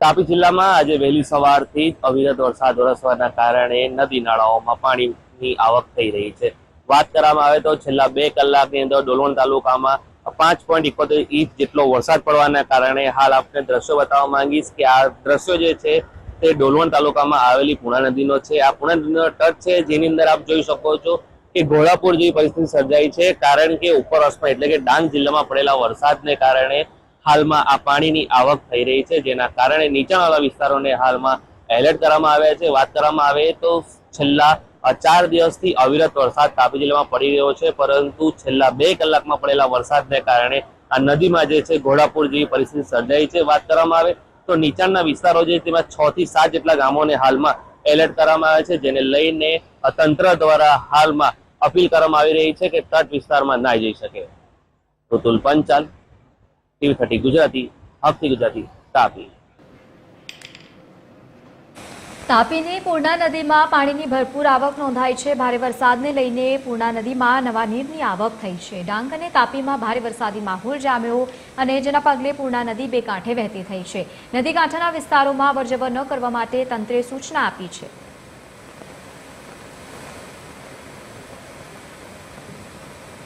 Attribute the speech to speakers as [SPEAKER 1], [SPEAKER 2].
[SPEAKER 1] તાપી જિલ્લામાં આજે વહેલી સવારથી જ અવિરત વરસાદ વરસવાના કારણે નદી નાળાઓમાં પાણીની આવક થઈ રહી છે. વાત કરવામાં આવે તો છેલ્લા બે કલાકની અંદર ડોલવણ તાલુકામાં પાંચ પોઈન્ટ ઇકોતેર ઇંચ જેટલો વરસાદ પડવાના કારણે હાલ આપને દ્રશ્યો બતાવવા માંગીશ કે આ દ્રશ્યો જે છે તે ડોલવણ તાલુકામાં આવેલી પૂણા નદીનો છે. આ પૂણા નદીનો તટ છે જેની અંદર આપ જોઈ શકો છો કે ઘોડાપુર જેવી પરિસ્થિતિ સર્જાઈ છે. કારણ કે ઉપર ઉપરવાસમાં એટલે કે ડાંગ જિલ્લામાં પડેલા વરસાદને કારણે હાલમાં આ પાણીની આવક થઈ રહી છે, જેના કારણે નીચાણવાળા વિસ્તારોને હાલમાં એલર્ટ કરવામાં આવ્યા છે, વાત કરવામાં આવે તો છેલ્લા ચાર દિવસથી અવિરત વરસાદ તાપી જિલ્લામાં પડી રહ્યો છે, પરંતુ છેલ્લા બે કલાકમાં પડેલા વરસાદને કારણે આ નદીમાં જે છે ઘોડાપુર જેવી પરિસ્થિતિ સર્જાઈ છે, વાત કરવામાં આવે તો નીચાણના વિસ્તારો જે તેમાં છ થી સાત જેટલા ગામોને હાલમાં એલર્ટ કરવામાં આવે છે, જેને લઈને તંત્ર દ્વારા હાલમાં અપીલ કરવામાં આવી રહી છે કે તટ વિસ્તારમાં ના જઈ શકે. ઋતુલ પંચાલ ટીવી થર્ટી ગુજરાતી હકથી ગુજરાતી, તાપી.
[SPEAKER 2] તાપીની પૂર્ણા નદીમાં પાણીની ભરપૂર આવક નોંધાઈ છે. ભારે વરસાદને લઈને પૂર્ણા નદીમાં નવા નીરની આવક થઈ છે. ડાંગ અને તાપીમાં ભારે વરસાદી માહોલ જામ્યો અને જેના પગલે પૂર્ણા નદી બે કાંઠે વહેતી થઈ છે. નદી કાંઠાના વિસ્તારોમાં અવરજવર ન કરવા માટે તંત્રે સૂચના આપી છે.